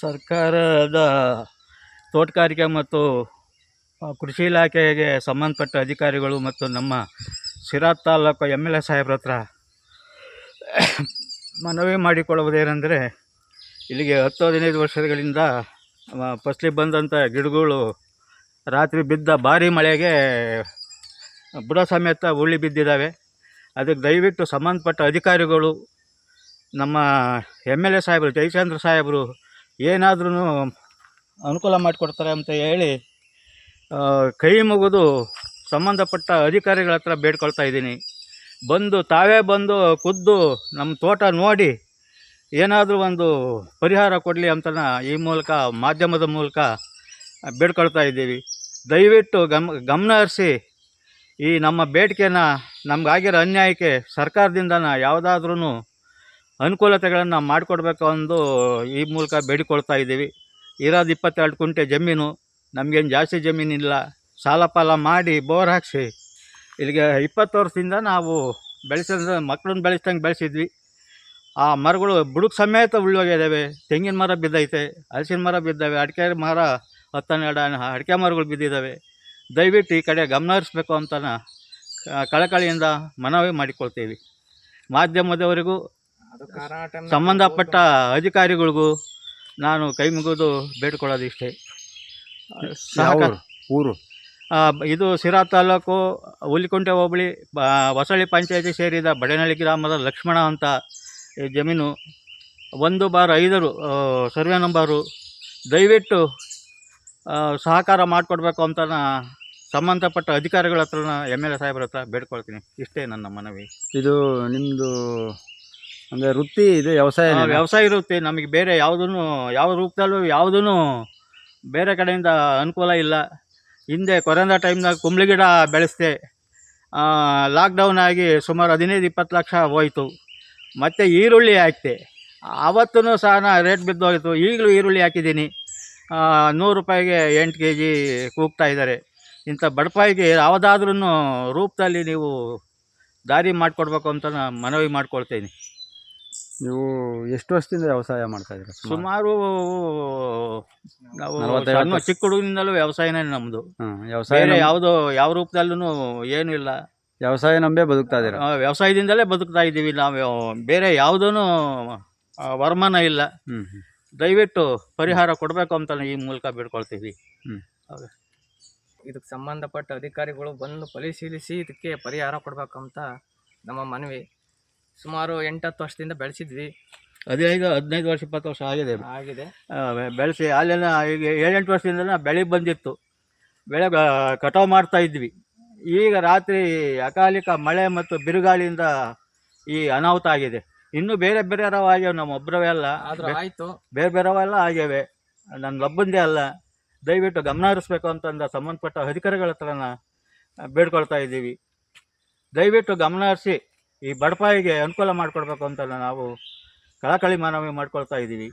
ಸರ್ಕಾರದ ತೋಟಗಾರಿಕೆ ಮತ್ತು ಕೃಷಿ ಇಲಾಖೆಗೆ ಸಂಬಂಧಪಟ್ಟ ಅಧಿಕಾರಿಗಳು ಮತ್ತು ನಮ್ಮ Sira taluk M L A ಸಾಹೇಬ್ರ ಹತ್ರ ಮನವಿ ಮಾಡಿಕೊಳ್ಳುವುದೇನೆಂದರೆ, ಇಲ್ಲಿಗೆ ಹತ್ತು ಹದಿನೈದು ವರ್ಷಗಳಿಂದ ಫಸ್ಲಿ ಫಸ್ಲಿಗೆ ಬಂದಂಥ ಗಿಡಗಳು ರಾತ್ರಿ ಬಿದ್ದ ಭಾರಿ ಮಳೆಗೆ ಬುಡ ಸಮೇತ ಉಳ್ಳಿ ಬಿದ್ದಿದ್ದಾವೆ. ಅದಕ್ಕೆ ದಯವಿಟ್ಟು ಸಂಬಂಧಪಟ್ಟ ಅಧಿಕಾರಿಗಳು, ನಮ್ಮ ಎಂ ಎಲ್ ಎ ಸಾಹೇಬರು ಜಯಚಂದ್ರ ಸಾಹೇಬರು ಏನಾದ್ರೂ ಅನುಕೂಲ ಮಾಡಿಕೊಡ್ತಾರೆ ಅಂತ ಹೇಳಿ ಕೈ ಮುಗಿದು ಸಂಬಂಧಪಟ್ಟ ಅಧಿಕಾರಿಗಳ ಹತ್ರ ಬೇಡ್ಕೊಳ್ತಾ ಇದ್ದೀನಿ. ಬಂದು ತಾವೇ ಬಂದು ಖುದ್ದು ನಮ್ಮ ತೋಟ ನೋಡಿ ಏನಾದರೂ ಒಂದು ಪರಿಹಾರ ಕೊಡಲಿ ಅಂತ ಈ ಮೂಲಕ ಮಾಧ್ಯಮದ ಮೂಲಕ ಬೇಡ್ಕೊಳ್ತಾ ಇದ್ದೀವಿ. ದಯವಿಟ್ಟು ಗಮ್, ಗಮನ ಈ ನಮ್ಮ ಬೇಡಿಕೆನ ನಮಗಾಗಿರೋ ಅನ್ಯಾಯಕ್ಕೆ ಸರ್ಕಾರದಿಂದ ಯಾವುದಾದ್ರೂ ಅನುಕೂಲತೆಗಳನ್ನು ಮಾಡಿಕೊಡ್ಬೇಕು ಅಂದು ಈ ಮೂಲಕ ಬೇಡಿಕೊಳ್ತಾ ಇದ್ದೀವಿ. ಇರೋದು ಇಪ್ಪತ್ತೆರಡು ಕುಂಟೆ ಜಮೀನು, ನಮಗೇನು ಜಾಸ್ತಿ ಜಮೀನಿಲ್ಲ. ಸಾಲ ಪಾಲ ಮಾಡಿ ಬೋರ್ ಹಾಕಿಸಿ. ಇಲ್ಲಿಗೆ ಇಪ್ಪತ್ತು ವರ್ಷದಿಂದ ನಾವು ಬೆಳೆಸಿದ ಮಕ್ಕಳನ್ನ ಬೆಳೆಸ್ದಂಗೆ ಬೆಳೆಸಿದ್ವಿ. ಆ ಮರಗಳು ಬುಡಕ್ಕೆ ಸಮೇತ ಉಳ್ಳೋಗಿದ್ದಾವೆ ತೆಂಗಿನ ಮರ ಬಿದ್ದೈತೆ, ಹಲಸಿನ ಮರ ಬಿದ್ದಾವೆ, ಅಡಿಕೆ ಮರ ಹತ್ತನ್ನೆರಡು ಅಡಿಕೆ ಮರಗಳು ಬಿದ್ದಿದ್ದಾವೆ ದಯವಿಟ್ಟು ಈ ಕಡೆ ಗಮನ ಹರಿಸ್ಬೇಕು ಅಂತ ಕಳಕಳಿಯಿಂದ ಮನವಿ ಮಾಡಿಕೊಳ್ತೀವಿ. ಮಾಧ್ಯಮದವರಿಗೂ ಸಂಬಂಧಪಟ್ಟ ಅಧಿಕಾರಿಗಳಿಗೂ ನಾನು ಕೈ ಮುಗಿದು ಬೇಡ್ಕೊಳ್ಳೋದು ಇಷ್ಟೇ ಸಹಕಾರ ಊರು? ಇದು ಸಿರಾ ತಾಲೂಕು ಹುಲಿಕುಂಟೆ ಹೋಬಳಿ ಬ- ಹೊಸಳ್ಳಿ ಪಂಚಾಯತಿ ಸೇರಿದ ಬಡೇನಹಳ್ಳಿ ಗ್ರಾಮದ ಲಕ್ಷ್ಮಣ ಅಂತ ಈ ಜಮೀನು. ಒಂದು ಬಾರ್ ಐದರು ಸರ್ವೆ ನಂಬರು. ದಯವಿಟ್ಟು ಸಹಕಾರ ಮಾಡಿಕೊಡ್ಬೇಕು ಅಂತ ನಾ ಸಂಬಂಧಪಟ್ಟ ಅಧಿಕಾರಿಗಳ ಹತ್ರ ಎಂ ಎಲ್ ಎ ಸಾಹೇಬ್ರ ಹತ್ರ ಬೇಡ್ಕೊಳ್ತೀನಿ. ಇಷ್ಟೇ ನನ್ನ ಮನವಿ. ಇದು ನಿಮ್ಮದು ಅಂದರೆ ವೃತ್ತಿ ಇದು ವ್ಯವಸಾಯ ವ್ಯವಸಾಯ ಇರುತ್ತೆ ನಮಗೆ ಬೇರೆ ಯಾವುದೂ ಯಾವ ರೂಪದಲ್ಲೂ ಯಾವುದೂ ಬೇರೆ ಕಡೆಯಿಂದ ಅನುಕೂಲ ಇಲ್ಲ. ಹಿಂದೆ ಕೊರೋನಾ ಟೈಮ್ನಾಗ ಕುಂಬಳಿ ಗಿಡ ಬೆಳೆಸ್ದೆ ಲಾಕ್ಡೌನ್ ಆಗಿ ಸುಮಾರು ಹದಿನೈದು ಇಪ್ಪತ್ತು ಲಕ್ಷ ಹೋಯಿತು. ಮತ್ತು ಈರುಳ್ಳಿ ಹಾಕಿದೆ. ಆವತ್ತೂ ಸಹ ನಾ ರೇಟ್ ಬಿದ್ದೋಯ್ತು. ಈಗಲೂ ಈರುಳ್ಳಿ ಹಾಕಿದ್ದೀನಿ. ನೂರು ರೂಪಾಯಿಗೆ ಎಂಟು ಕೆ ಜಿ ಕೂಗ್ತಾ ಇದ್ದಾರೆ. ಇಂಥ ಬಡಪಾಯಿಗೆ ಯಾವುದಾದ್ರೂ ರೂಪದಲ್ಲಿ ನೀವು ದಾರಿ ಮಾಡಿಕೊಡ್ಬೇಕು ಅಂತ ನಾನು ಮನವಿ ಮಾಡ್ಕೊಳ್ತೀನಿ. ನೀವು ಎಷ್ಟು ವರ್ಷದಿಂದ ವ್ಯವಸಾಯ ಮಾಡ್ತಾ ಇದ್ದೀರಾ? ಸುಮಾರು ನಾವು ನಲವತ್ತೈವತ್ತು ಸಣ್ಣ ಚಿಕ್ಕ ಹುಡುಗಿನಿಂದಲೂ ವ್ಯವಸಾಯನೇ ನಮ್ಮದು ಹಾಂ ವ್ಯವಸಾಯ ಬೇರೆ ಯಾವುದೋ ಯಾವ ರೂಪದಲ್ಲೂ ಏನೂ ಇಲ್ಲ. ವ್ಯವಸಾಯ ನಂಬೇ ಬದುಕ್ತಾ ಇದ್ದೀರಾ? ಆ, ವ್ಯವಸಾಯದಿಂದಲೇ ಬದುಕ್ತಾ ಇದ್ದೀವಿ ನಾವು. ಬೇರೆ ಯಾವುದೂ ವರಮಾನ ಇಲ್ಲ. ಹ್ಞೂ ಹ್ಞೂ ದಯವಿಟ್ಟು ಪರಿಹಾರ ಕೊಡಬೇಕು ಅಂತ ಈ ಮೂಲಕ ಬೇಡ್ಕೊಳ್ತೀವಿ. ಇದಕ್ಕೆ ಸಂಬಂಧಪಟ್ಟ ಅಧಿಕಾರಿಗಳು ಬಂದು ಪರಿಶೀಲಿಸಿ ಇದಕ್ಕೆ ಪರಿಹಾರ ಕೊಡಬೇಕಂತ ನಮ್ಮ ಮನವಿ. ಸುಮಾರು ಎಂಟತ್ತು ವರ್ಷದಿಂದ ಬೆಳೆಸಿದ್ವಿ. ಹದಿನೈದು ಹದಿನೈದು ವರ್ಷ ಇಪ್ಪತ್ತು ವರ್ಷ ಆಗಿದೆ. ಆಗಿದೆ. ಆ, ಬೆ- ಬೆಳೆಸಿ ಅಲ್ಲೆಲ್ಲ ಈಗ ಏಳೆಂಟು ವರ್ಷದಿಂದ ಬೆಳೆ ಬಂದಿತ್ತು. ಬೆಳೆ ಕಟಾವು ಮಾಡ್ತಾ ಇದ್ವಿ. ಈಗ ರಾತ್ರಿ ಅಕಾಲಿಕ ಮಳೆ ಮತ್ತು ಬಿರುಗಾಳಿಯಿಂದ ಈ ಅನಾಹುತ ಆಗಿದೆ. ಇನ್ನು ಬೇರೆ ಬೇರೆ ಆಗ್ಯಾವ ನಮ್ಮ ಒಬ್ಬರವೇ ಅಲ್ಲ. ಆದ್ರೂ ಆಯ್ತು. ಬೇರೆ ಬೇರೆವೆಲ್ಲ ಆಗ್ಯಾವೆ. ನನ್ನ ಒಬ್ಬಂದೇ ಅಲ್ಲ. ದಯವಿಟ್ಟು ಗಮನ ಹರಿಸ್ಬೇಕು ಅಂತಂದ ಸಂಬಂಧಪಟ್ಟ ಅಧಿಕಾರಿಗಳ ಹತ್ರನ ಬೇಡ್ಕೊಳ್ತಾ ಇದ್ದೀವಿ. ದಯವಿಟ್ಟು ಗಮನ ಹರಿಸಿ. ಈ ಬಡಪಾಯಿಗೆ ಅನುಕೂಲ ಮಾಡಿಕೊಡ್ಬೇಕು ಅಂತ ನಾವು ಕಳಕಳಿ ಮನವಿ ಮಾಡ್ಕೊಳ್ತಾ ಇದ್ದೀವಿ.